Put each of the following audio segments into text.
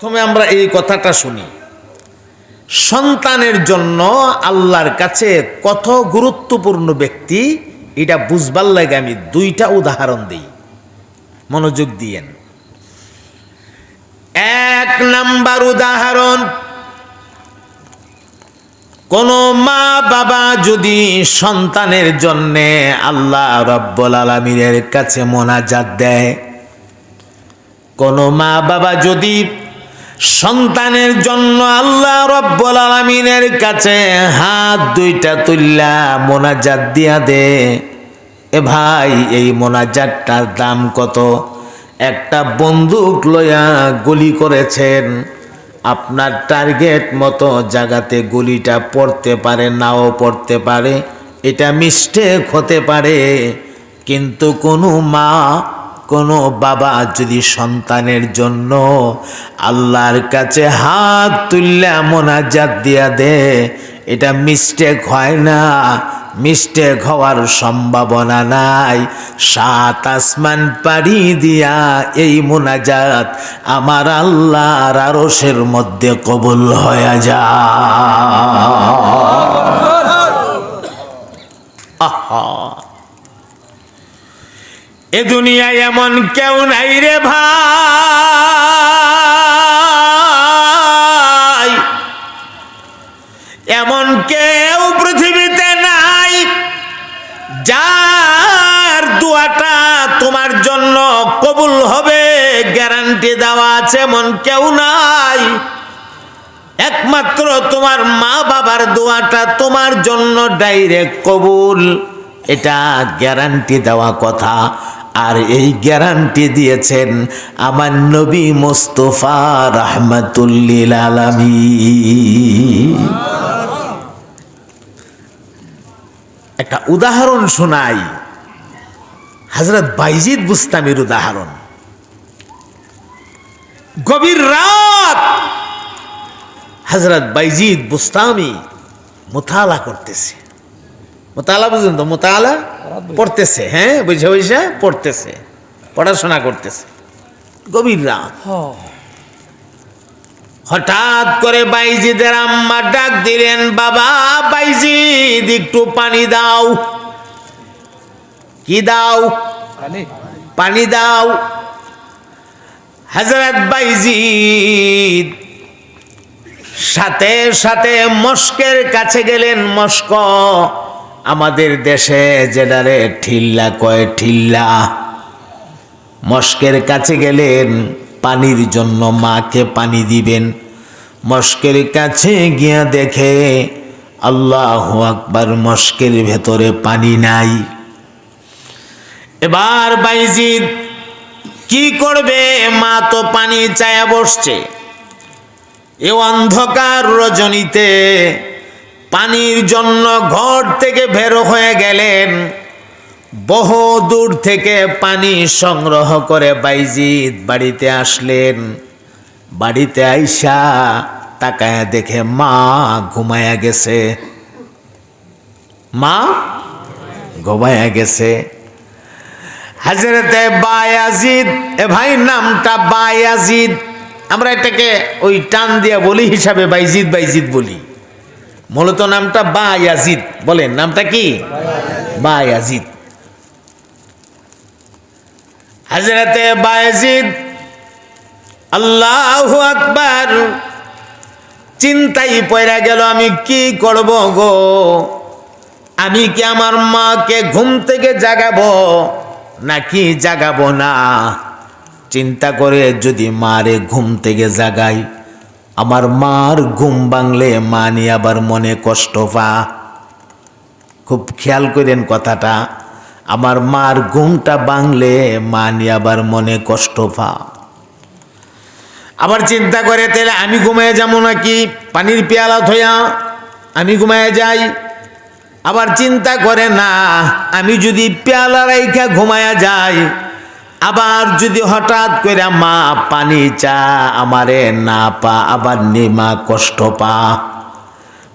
প্রথমে আমরা এই কথাটা শুনি। সন্তানের জন্য আল্লাহর কাছে কত গুরুত্বপূর্ণ ব্যক্তি, এটা বুঝবার লাগে আমি দুইটা উদাহরণ দিই। মনোযোগ দিয়েন। এক নাম্বার উদাহরণ, কোন মা বাবা যদি সন্তানের জন্যে আল্লাহ রব্বুল আলমিনের কাছে মোনাজাত দেয়, কোন মা বাবা যদি সন্তানের জন্য আল্লাহ রব্বুল আলমিনের কাছে হাত দুইটা তুল্লা মোনাজাত দিয়া দে। এ ভাই, এই মোনাজাতটার দাম কত? একটা বন্দুক লয়া গুলি করেছেন। আপনার টার্গেট মতো জায়গাতে গুলিটা পড়তে পারে, নাও পড়তে পারে। এটা মিস্টেক হতে পারে। কিন্তু কোনো মা কোনো বাবা যদি সন্তানের জন্য আল্লাহর কাছে হাত তুললে মোনাজাত দিয়া দে, এটা মিস্টেক হয় না। মিস্টেক হওয়ার সম্ভাবনা নাই। সাত আসমান পাড়ি দিয়া এই মোনাজাত আমার আল্লাহর আরসের মধ্যে কবুল হয়ে যা আহা। এ দুনিয়ায় এমন কেউ নাই রে ভাই। এমন কেউ পৃথিবীতে নাই যার দোয়াটা তোমার জন্য কবুল হবে, গ্যারান্টি দেওয়া আছে এমন কেউ নাই। একমাত্র তোমার মা বাবার দোয়াটা তোমার জন্য ডাইরেক্ট কবুল, এটা গ্যারান্টি দেওয়া কথা। আর এই গ্যারান্টি দিয়েছেন আমার নবী মোস্তফা রহমতুল্লিল একটা উদাহরণ শোনাই। হজরত বাইজিদ বুস্তামির উদাহরণ। গভীর রাত হজরত বাইজিদ বুস্তামি মোতালা করতেছে। মোতালা বুঝুন তো? মোতালা পড়তেছে হ্যাঁ? বুঝে বুঝে? পড়তেছে পড়াশোনা করতেছে। গভীর রাত। হঠাৎ করে বাইজিদের আম্মা ডাক দিলেন বাবা বাইজিদ একটু পানি দাও। কি দাও? পানি? দাও। হজরত বাইজিদ সাথে সাথে মস্কের কাছে গেলেন মস্ক। আমাদের দেশে যেটারে ঠিল্লা কয় ঠিল্লা। মস্কের কাছে গেলেন, পানির জন্য মাকে পানি দিবেন। মস্কের কাছে গিয়া দেখে, আল্লাহ আকবার মস্কের ভেতরে পানি নাই। এবার বাইজিদ, কি করবে? মা তো পানি চায়া বসছে। এ অন্ধকার রজনীতে পানির জন্য ঘর থেকে বের হয়ে গেলেন। বহু দূর থেকে পানি সংগ্রহ করে বাইজিদ বাড়িতে আসলেন। বাড়িতে আইসা তাকায় দেখে মা ঘুমায়া গেছে। মা ঘুমায়া গেছে। হাজরতে বায়াজিদ, এ ভাই নামটা বায়াজিদ। আমরা এটাকে ওই টান দিয়া বলি হিসাবে বাইজিদ বাইজিদ বলি। মূলত নামটা বায়াজিদ বলেন, নামটা কি? বা বায়াজিদ হাজরতে বায়াজিদ আল্লাহ আকবার। চিন্তাই পয়রা গেল, আমি কি করব গো? আমি কি আমার মাকে ঘুম থেকে জাগাবো, নাকি জাগাবো না? চিন্তা করে যদি মারে ঘুম থেকে জাগাই। আমার মার ঘুম বাংলে মা নিয়ে আবার মনে কষ্ট পা। খুব খেয়াল করেন কথাটা, আমার মার ঘুমটা বাংলে মা নিয়ে আবার মনে কষ্ট পা। আবার চিন্তা করে, তাহলে আমি ঘুমায় যাব নাকি? পানির পেয়ালা থইয়া আমি ঘুমায় যাই? আবার চিন্তা করে, না, আমি যদি পেয়ালা রাইখা ঘুমায়া যাই আবার যদি হঠাৎ করে মা, পানি চা আমারে না পা, আবার নেমা কষ্ট পা।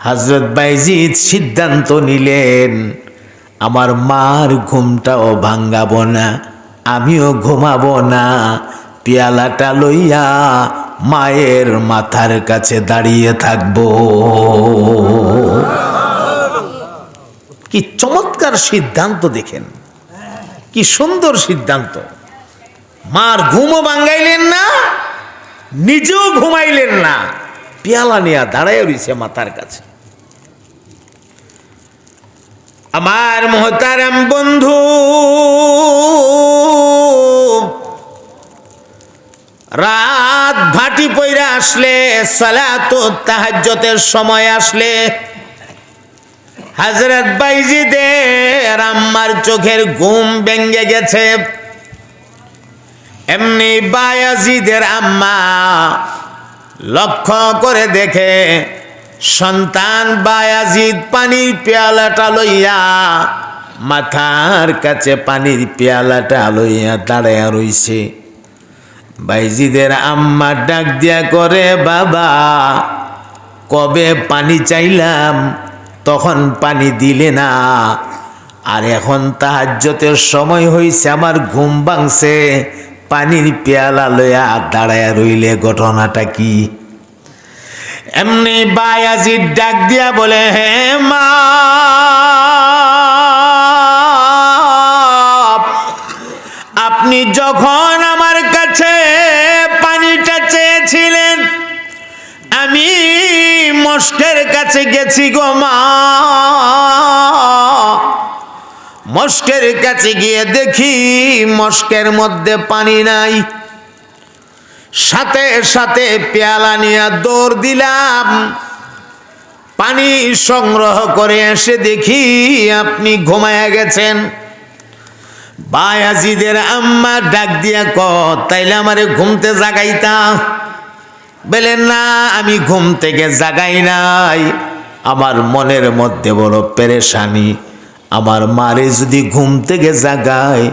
হজরত বাইজিৎ সিদ্ধান্ত নিলেন, আমার মার ঘুমটাও ভাঙ্গাবো না, আমিও ঘুমাবো না। পেয়ালাটা লইয়া মায়ের মাথার কাছে দাঁড়িয়ে থাকব। কি চমৎকার সিদ্ধান্ত দেখেন, কি সুন্দর সিদ্ধান্ত। মার ঘুমও ভাঙ্গাইলেন না, নিজেও ঘুমাইলেন না। পেয়ালা নিয়ে দাঁড়ায় রয়েছে মাথার কাছে। আমার মহতারাম বন্ধু, রাত ভাটি পইরা আসলে, সালাত তাহাজ্জতের সময় আসলে। হাজরত বাইজিদের আম্মার চোখের ঘুম ভেঙ্গে গেছে। এমনি বায়াজিদের আম্মা লক্ষ্য করে দেখে সন্তান বায়াজিদ পানির পেয়ালাটা লইয়া মাথার কাছে পানির পেয়ালাটা লইয়া দাঁড়াইয়া রইছে। বাইজিদের আম্মা ডাক দিয়া করে, বাবা, কবে পানি চাইলাম? তখন পানি দিলে না। আর এখন তাহাজ্যতের সময় হইছে, আমার ঘুম ভাঙছে। পানির পেয়ালা লইয়া দাঁড়ায়া রইলে, ঘটনাটা কি? এমনি বায়াজির ডাক দিয়া বলে, হে মা, আপনি যখন আমার কাছে পানিটা চেয়েছিলেন, আমি মস্কের কাছে গেছি গো মা। মস্কের কাছে গিয়ে দেখি মস্কের মধ্যে পানি নাই। সাথে সাথে পেয়ালা নিয়ে দৌড় দিলাম। পানি সংগ্রহ করে এসে দেখি আপনি ঘুমায়া গেছেন। বায়াজিদের আম্মা ডাক দিয়া ক, তাইলে আমারে ঘুমতে জাগাইতা। বলেন না, আমি ঘুম থেকে জাগাই নাই। আমার মনের মধ্যে বড় পেরেশানি। আমার মারে যদি ঘুম থেকে জাগায়,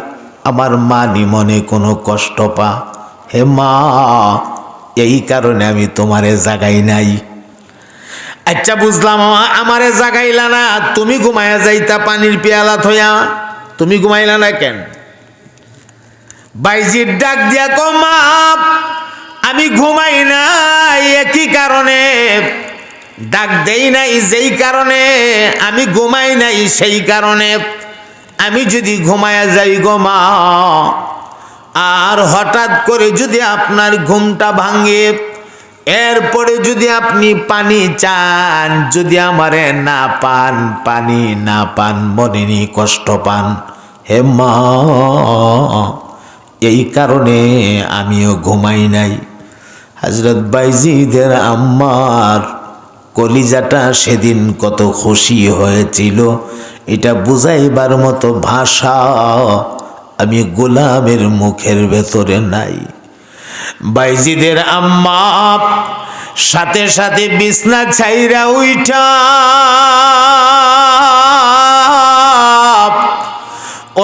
আমার মানি মনে কোনো কষ্ট পা। হে মা, এই কারণে আমি তোমারে জাগাই নাই। আচ্ছা বুঝলাম আমারে জাগাইলা না, তুমি ঘুমায়া যাইতা পানির পেয়ালা থইয়া। তুমি ঘুমাইলা না কেন? বাইজির ডাক দিয়া কমা আমি ঘুমাই নাই, একই কারণে ডাক দেই নাই যেই কারণে, আমি ঘুমাই নাই সেই কারণে। আমি যদি ঘুমায়া যাই গো মা, আর হঠাৎ করে যদি আপনার ঘুমটা ভাঙে, এরপরে যদি আপনি পানি চান, যদি আমারে না পান, পানি না পান, মনে কষ্ট পান, হে মা, এই কারণে আমিও ঘুমাই নাই। হজরত বাইজিদের আম্মার কলিজাটা সেদিন কত খুশি হয়েছিল। এটা বুঝাইবার মতো ভাষা আমি গোলামের মুখের ভেতরে নাই। বাইজিদের আম্মা সাথে সাথে বিছনা ছাইরা উইঠা।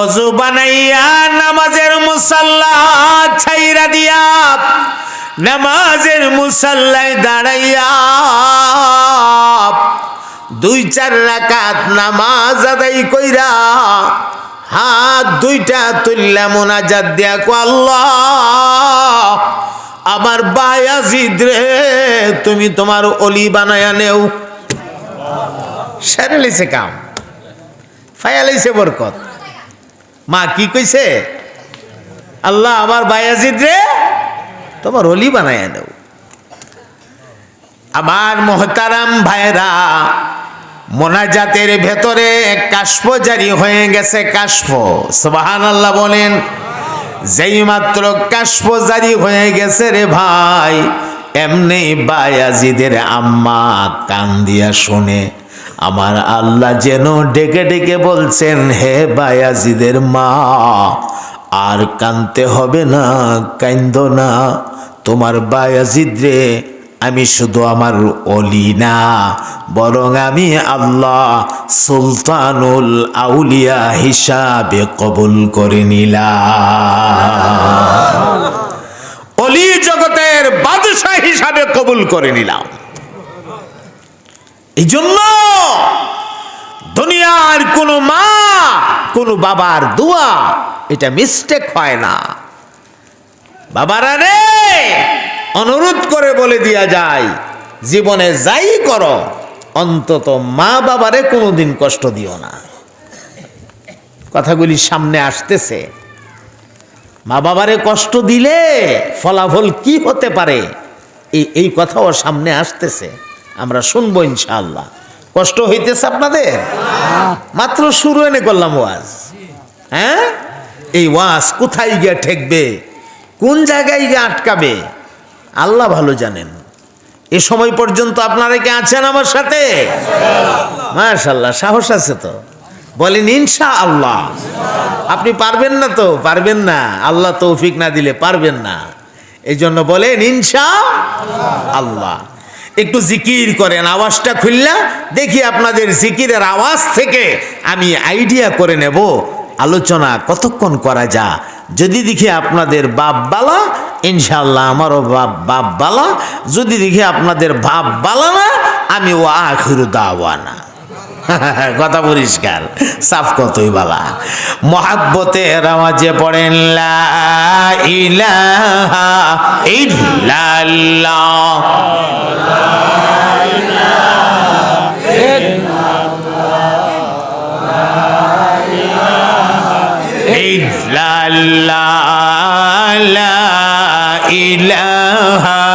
অজু বানাইয়া নামাজের মুসাল্লা ছাইরা দিয়া নামাজের মুসাল্লায় দাঁড়াইয়া দুই চার রাকাত নামাজ আদায় কইরা হাত দুইটা তুললা মোনাজাত দিয়া আল্লাহ, আমার বায়াজিদ রে, তুমি তোমার অলি বানায়া নেও। সেরে লিছে কাম ফায়ালাইছে বরকত। মা কি কইছে? আল্লাহ, আমার বায়াজিদ রে তোমার অলি বানায়া নেও আমার মহতারাম ভাইরা মোনাজাতের ভেতরে কাশফ জারি হয়ে গেছে কাশ্প সুবাহান আল্লাহ বলেন, যেই মাত্র কাশফ জারি হয়ে গেছে রে ভাই, এমনি বায়াজিদের আম্মা কান দিয়া শুনে, আমার আল্লাহ যেন ডেকে ডেকে বলছেন, হে বায়াজিদের মা আর কানতে হবে না কান্দ না। তোমার বায়াজিদ রে, আমি শুধু আমার অলি না, বরং আমি আল্লাহ সুলতানুল আউলিয়া হিসাবে কবুল করে নিলাম। অলি জগতের বাদশাহ হিসাবে কবুল করে নিলাম। এই জন্য দুনিয়ার কোনো মা, কোনো বাবার দোয়া, এটা মিস্টেক হয় না। বাবারা রে, অনুরোধ করে বলে দিয়া যায়, জীবনে যাই করো, অন্তত মা বাবারে কোনোদিন কষ্ট দিও না। কথাগুলি সামনে আসতেছে। মা বাবারে কষ্ট দিলে ফলাফল কি হতে পারে? এই এই কথাও সামনে আসতেছে। আমরা শুনব ইনশাআল্লাহ। কষ্ট হইতেছে আপনাদের? মাত্র শুরু এনে করলাম ওয়াজ। হ্যাঁ? এই ওয়াজ কোথায় গিয়ে ঠেকবে? কোন জায়গায় গিয়ে আটকাবে? আল্লাহ ভালো জানেন। এ সময় পর্যন্ত আপনারা কি আছেন আমার সাথে? মাশাল্লাহ সাহস আছে তো। বলেন ইনশা আল্লাহ আপনি পারবেন না তো? পারবেন না। আল্লাহ তৌফিক না দিলে পারবেন না। এই জন্য বলেন ইনশা আল্লাহ একটু জিকির করেন, আওয়াজটা খুললা দেখি আপনাদের জিকিরের আওয়াজ থেকে আমি আইডিয়া করে নেব, আলোচনা কতক্ষণ করা যা যদি দেখি আপনাদের বাপ বালা ইনশাল্লাহ আমারও বাপ বাপ বালা। যদি দেখি আপনাদের বাপ বালা না, আমি ও আখিরু দাওয়ানা। কথা পরিষ্কার সাফ কতই বালা। মহাব্বতে রামাজে পড়েন লা ইলাহা ইল্লাল্লাহ। ইল্লাল্লাহ। লা ইলাহা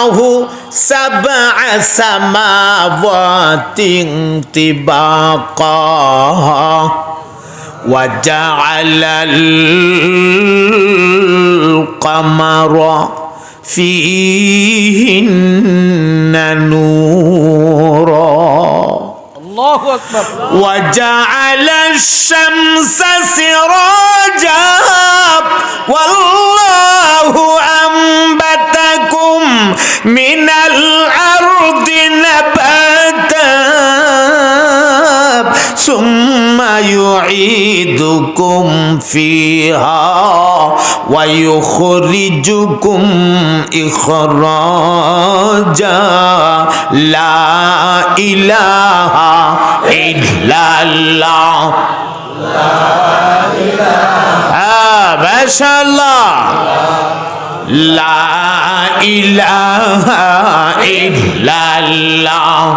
الله سبع سماوات طباقا وجعل القمر فيهن نورا. الله أكبر. وجعل الشمس سراجا. فيها ويخرجكم إخراجا. لا إله إلا الله. آه ما شاء الله. لا إله إلا الله.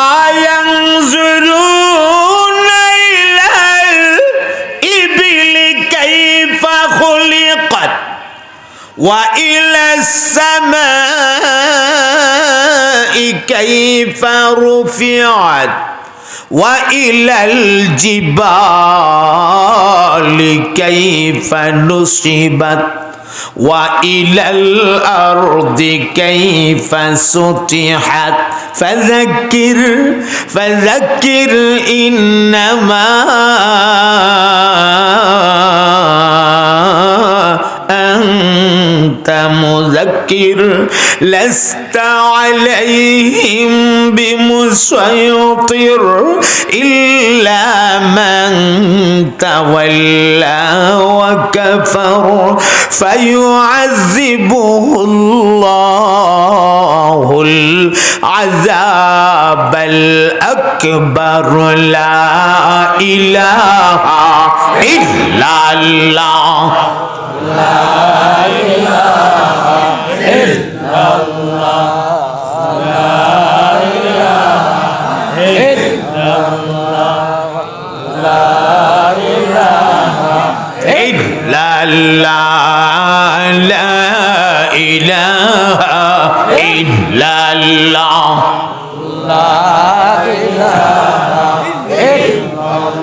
وإلى السماء كيف رفعت وإلى الجبال كيف نصبت وإلى الأرض كيف سطحت فذكر فذكر إنما مذكر لست عليهم بمسيطر إلا من تولى وكفر فيعذبه الله العذاب الأكبر لا إله إلا الله. illallah la ilaha illallah la ilaha illallah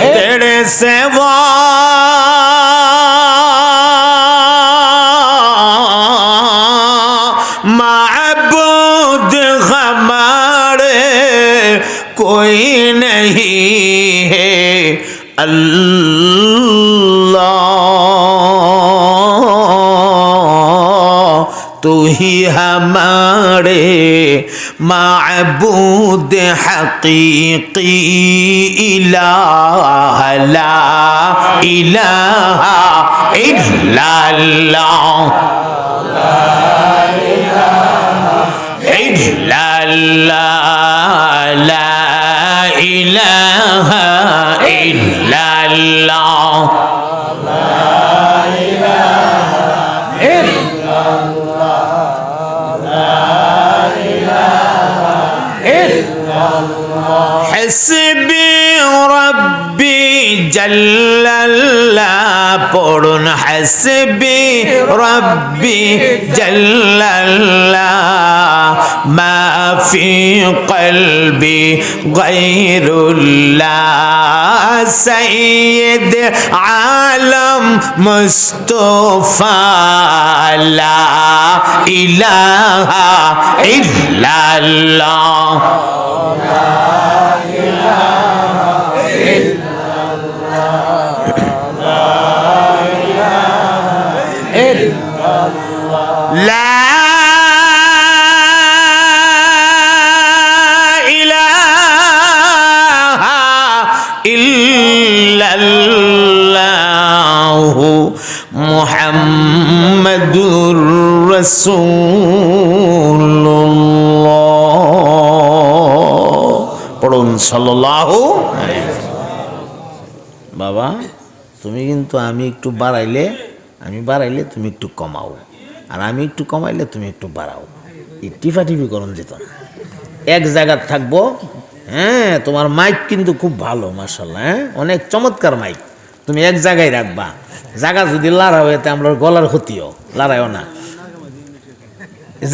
तेरे सेवा معبود हमारे कोई नहीं अल्लाह तू ही हमारे माबूद हकीकी इलाह ला इलाहा इल्लल्लाह इल्लल्लाह ला illallah la ilaha illallah la ilaha illallah حسبي جل لا پڑ حسب ربي جل ما في قلبي غير الله سيد عالم مصطفى لا اله الا الله পড়ুন বাবা, তুমি কিন্তু আমি একটু বাড়াইলে, আমি বাড়াইলে তুমি একটু কমাও। আর আমি একটু কমাইলে তুমি একটু বাড়াও। এই টিফাটিফি করুন যেত না। এক জায়গার থাকব হ্যাঁ তোমার মাইক কিন্তু খুব ভালো মার্শাল্লাহ হ্যাঁ? অনেক চমৎকার মাইক। তুমি এক জায়গায় রাখবা। জায়গা যদি লাড়াও এতে আমরা গলার ক্ষতিও। লাড়াইও না।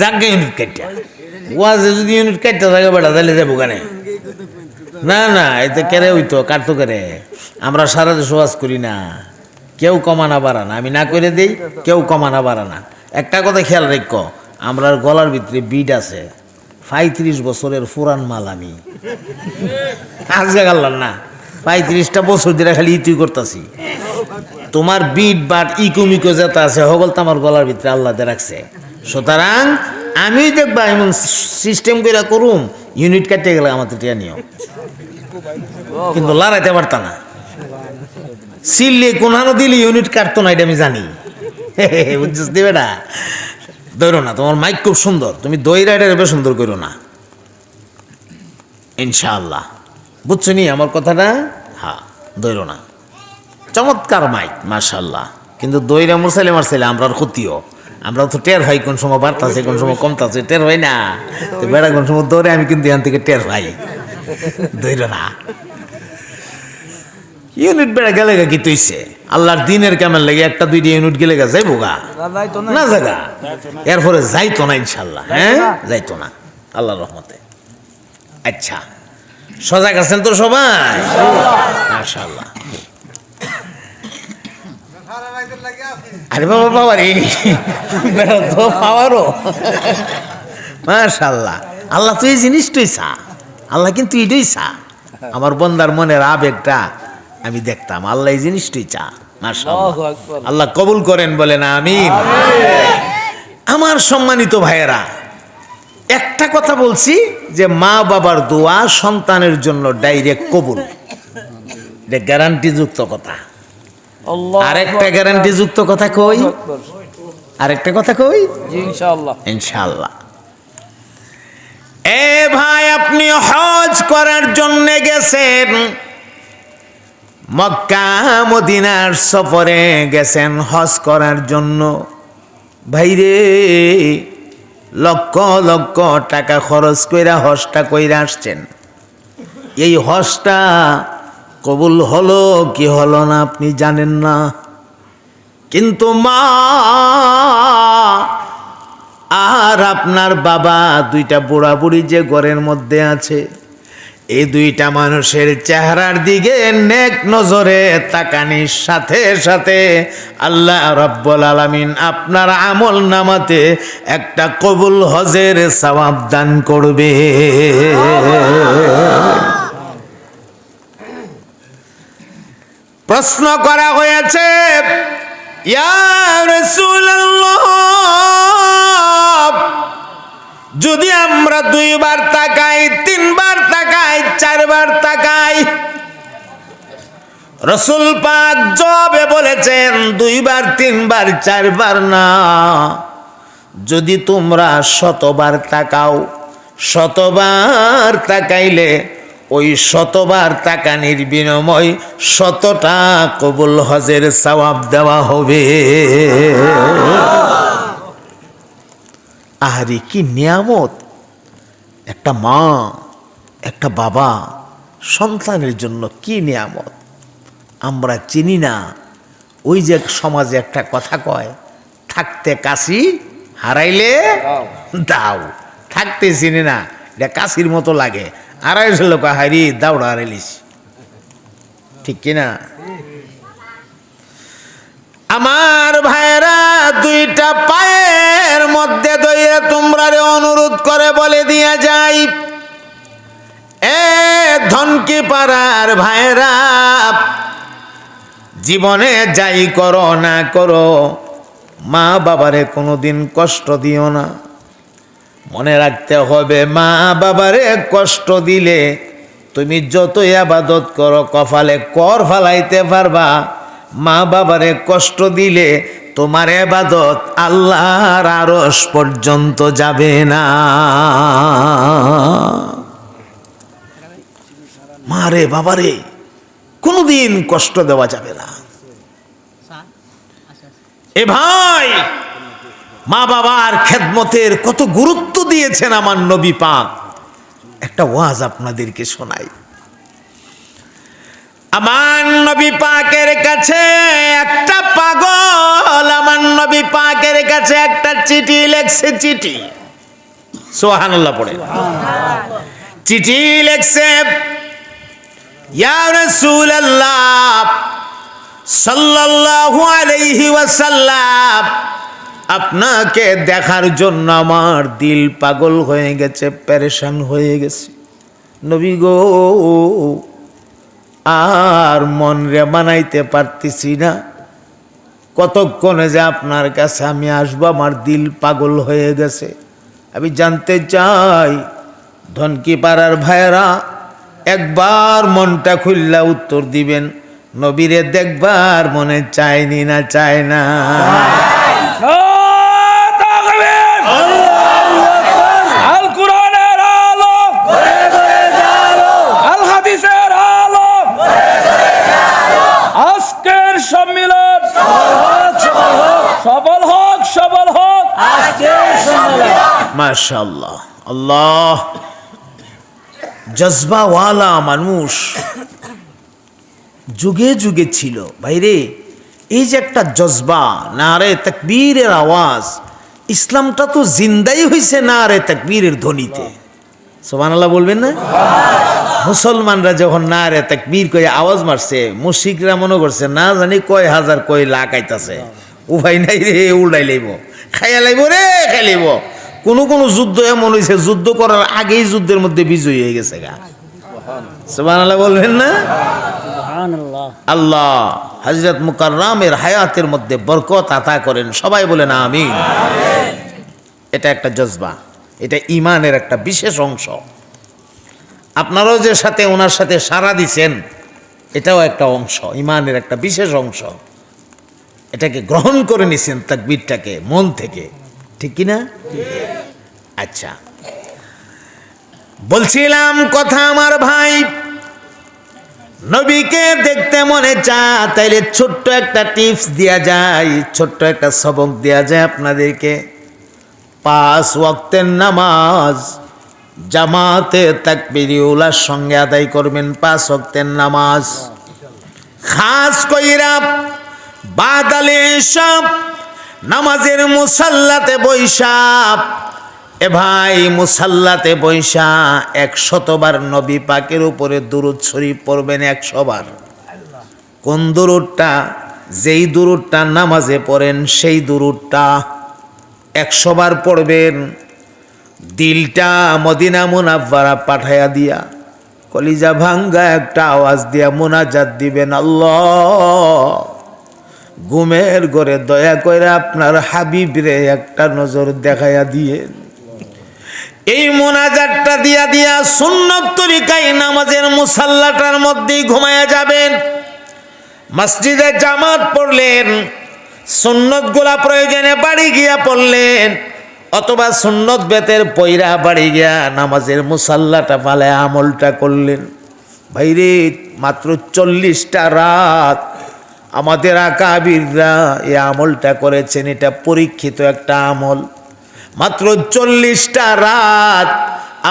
জাগে ইউনিট কাটটা ওয়াজে যদি ইউনিট কাটতে থাকে বেটা, তাহলে যাব কানে? না না, এতে কেড়ে হইতো কাটতো কেড়ে আমরা সারা দেশ ওয়াজ করি না। কেউ কমানা বাড়া না। আমি না করে দেই, কেউ কমানা বাড়া না। একটা কথা খেয়াল রেখ আমরা গলার ভিতরে বিট আছে। পঁয়ত্রিশ বছরের পুরান মাল আমি। আজকে গাল্লাম না, পঁয়ত্রিশটা বছর ধরে খালি ইতুই করতেছি। তোমার বিট, বাট, ইকুমিকো যেটা আছে হগল তো আমার গলার ভিতরে আল্লাহ দিয়ে রাখছে। সুতরাং আমি দেখবা এমন সিস্টেম করে করুম ইউনিট কাটতে গেলে আমাদের টিয়া নিও কিন্তু লড়াইতে পারতাম না। সিললে কোনানো দিলে ইউনিট কাটতো না, এটা আমি জানি। বুঝছিস দিবে না দৌড়ো না, তোমার মাইক খুব সুন্দর, তুমি দই রাইডার এবার সুন্দর করো না। ইনশাআল্লাহ। বুঝছ নি আমার কথাটা? হ্যাঁ দৌড়ো না। চমৎকার মাইক মাশাল্লাহ কিন্তু দইরা মুরসাইলে মারসাইলে আমরার ক্ষতিও। আমরা তো টের ভাই কোন সময় বাড়তাছে কোন সময় কমতাছে টের ভাই না। তো বেড়া কোন সময় দৌড়ে আমি কিন্তু এখান থেকে টের ভাই দইর না। ইউনিট বেড়া গেলে গা কি তুইছে আল্লাহর দিনের কেমন লাগে একটা দুইটা ইউনিট গেলে গা যাইবো গা। না না। জায়গা এরপরে যাইতো না ইনশাল্লাহ হ্যাঁ? যাইতো না। আল্লাহর রহমতে। আচ্ছা। সজাগ আছেন তো সবাই? মাশাল্লাহ। আরে বাবা বাবা রে। বেড়া তো পাওয়ারও। মাশাল্লাহ। আল্লাহ তো এই জিনিসটাই চা। আল্লাহ কিন্তু এটাই চা। আমার বন্দার মনের আবেগটা আমি দেখতাম। আল্লাহ এই জিনিসটাই চা। আল্লাহ কবুল করেন বলেন আমি আমার সম্মানিত ভাইয়েরা একটা কথা বলছি যে মা বাবার দোয়া সন্তানের জন্য ডাইরেক্ট কবুল। এটা গ্যারান্টি যুক্ত কথা। আরেকটা গ্যারান্টি যুক্ত কথা কই? আরেকটা কথা কই? ইনশাআল্লাহ। এ ভাই আপনি হজ করার জন্য গেছেন। মক্কা মদিনার সফরে গেছেন হজ করার জন্য। ভাইরে লক্ষ লক্ষ টাকা খরচ কইরা হজটা কইরা আসছেন। এই হজটা কবুল হলো, কি হলো না আপনি জানেন না। কিন্তু মা, আর আপনার বাবা, দুইটা বুড়া বুড়ি যে ঘরের মধ্যে আছে, এই দুইটা মানুষের চেহারার দিকে নেক নজরে তাকানির সাথে সাথে আল্লাহ রব্বুল আলামিন আপনার আমল নামাতে একটা কবুল হজের সওয়াব দান করবে। প্রশ্ন করা হয়েছে যদি আমরা দুইবার তাকাই, তিনবার তাকাই, চারবার তাকাই, রসুল পাক জবে বলেছেন, দুইবার, তিনবার, চারবার না। যদি তোমরা শতবার তাকাও, শতবার তাকাইলে ওই শতবার তাকানির বিনিময় শতটা কবুল হজের সওয়াব দেওয়া হবে। আহারে কি নিয়ামত। একটা মা একটা বাবা সন্তানের জন্য কি নিয়ামত। আমরা চিনি না। ওই যে সমাজে একটা কথা কয় থাকতে কাশি হারাইলে দাও। থাকতে চিনি না এটা কাশির মতো লাগে। আড়াইশো লোক হারি দাউড়া হারাইলিস ঠিক কিনা? আমার ভাইরা দুইটা পায়ের মধ্যে দইয়ে তোমরা অনুরোধ করে বলে দিয়া যাই। এ ধনকি পাড়ার ভাইরা জীবনে যাই করো না করো, মা বাবারে কোনোদিন কষ্ট দিও না। মনে রাখতে হবে মা বাবারে কষ্ট দিলে তুমি যতই আবাদত করো কপালে কর ফালাইতে পারবা। মা বাবারে কষ্ট দিলে তোমার এবাদত আল্লাহর আরস পর্যন্ত যাবে না। মারে বাবারে কোনোদিন কষ্ট দেওয়া যাবে না। এ ভাই মা বাবার খেদমতের কত গুরুত্ব দিয়েছেন আমার নবী পাক। একটা ওয়াজ আপনাদেরকে শোনাই। আমার নবী পাকের কাছে একটা পাগল, আমার নবী পাকের কাছে একটা চিঠি লেখছে, চিঠি। সোহানুল্লাহ পড়ে। চিঠি লেখছে সাল্লাল্লাহু আলাইহি ওয়াসাল্লাম আপনাকে দেখার জন্য আমার দিল পাগল হয়ে গেছে প্যারেশান হয়ে গেছে। নবী গো, আর মন রে বানাইতে পারতেছি না। কতক্ষণে যে আপনার কাছে আমি আসব, আমার দিল পাগল হয়ে গেছে। আমি জানতে চাই ধনকি পাড়ার ভাইয়েরা, একবার মনটা খুললা উত্তর দিবেন, নবীরে দেখবার মনে চায়নি না চায় না। মাশাল্লাহ আল্লাহ, জজবাওয়ালা মানুষ যুগে যুগে ছিল। ভাইরে, এই যে একটা জজবা না রে তাকবীরের আওয়াজ, ইসলামটা তো জিন্দাই হয়েছে না রে তাকবীরের ধ্বনিতে। সোমানাল্লাহ বলবেন না? মুসলমানরা যখন না রে তাকবীর কয়ে আওয়াজ মারছে মুশিকরা মনে করছে, না জানি কয় হাজার, কয় লাখ আইতাছে। উপায় নাই রে উল্টাই লাইব। খাইয়া লাইব রে খাই লাইব। কোনো কোনো যুদ্ধ এমন হয়েছে যুদ্ধ করার আগেই যুদ্ধের মধ্যে বিজয়ী হয়ে গেছে গা। বলবেন না? আল্লাহ হজরত মুকাররামের হায়াতের মধ্যে বরকত আতা করেন। সবাই বলেন আমি এটা একটা জজবা। এটা ইমানের একটা বিশেষ অংশ। আপনারাও যে সাথে ওনার সাথে সারা দিছেন এটাও একটা অংশ ইমানের একটা বিশেষ অংশ। এটাকে গ্রহণ করে নিছেন তাকবীরটাকে মন থেকে। ঠিক কি না আচ্ছা। বলছিলাম কথা আমার ভাই। নবীকে দেখতে মনে চা, তাইলে ছোট্ট একটা টিপস দেওয়া যায় ছোট্ট একটা সবক দেওয়া যায় আপনাদেরকে। পাঁচ ওয়াক্তের নামাজ, জামাতে তাকবিরিউলার সঙ্গে আদায় করবেন পাঁচ ওয়াক্তের নামাজ। খাস কইরা বাদালে সব নামাজের মুসাল্লাতে বৈশাপ এ ভাই, মুসাল্লাতে বৈশা একশতবার নবী পাকের উপরে দুরুদ শরীফ পড়বেন একশোবার। কোন দুরুদটা? যেই দুরুদটা নামাজে পড়েন সেই দুরুদটা একশোবার পড়বেন। দিলটা মদিনা মুনাব্বারা পাঠাইয়া দিয়া, কলিজা ভাঙ্গা একটা আওয়াজ দিয়া মোনাজাত দিবেন আল্লাহ। ঘুমের ঘরে দয়া করে আপনার হাবিবরে একটা নজর দেখাইয়া দিয়ে এই মোনাজারটা দিয়া দিয়া সুন্নত তরিকায় নামাজের মুসাল্লাটার মধ্যেই ঘুমায়া যাবেন। মসজিদে জামাত পড়লেন, সুন্নতগুলা প্রয়োজনে বাড়ি গিয়া পড়লেন, অথবা সুন্নত বেতের পয়রা বাড়ি গিয়া নামাজের মুসাল্লাটা পালে আমলটা করলেন। ভাইরে, মাত্র চল্লিশটা রাত আমাদের আকাবিররা এ আমলটা করেছেন, এটা পরীক্ষিত একটা আমল। মাত্র চল্লিশটা রাত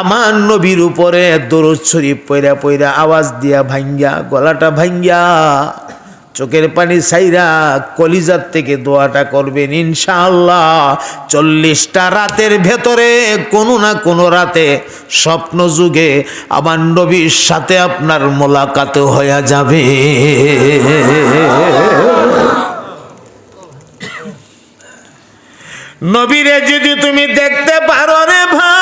আমার নবীর উপরে দরজ শরীফ পয়রা পয়রা আওয়াজ দিয়া ভাঙ্গা গলাটা ভাঙ্গা চোখের পানি সাইরা কলিজার থেকে দোয়াটা করবেন ইনশাআল্লাহ। চল্লিশটা রাতের ভেতরে কোনো না কোনো রাতে স্বপ্ন যুগে আমার নবীর সাথে আপনার মোলাকাত হয়ে যাবে। নবীরে যদি তুমি দেখতে পারো রে ভাই,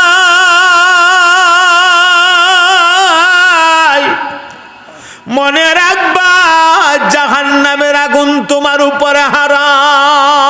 মনে রাখবা জাহান্নামের আগুন তোমার উপরে হারাম।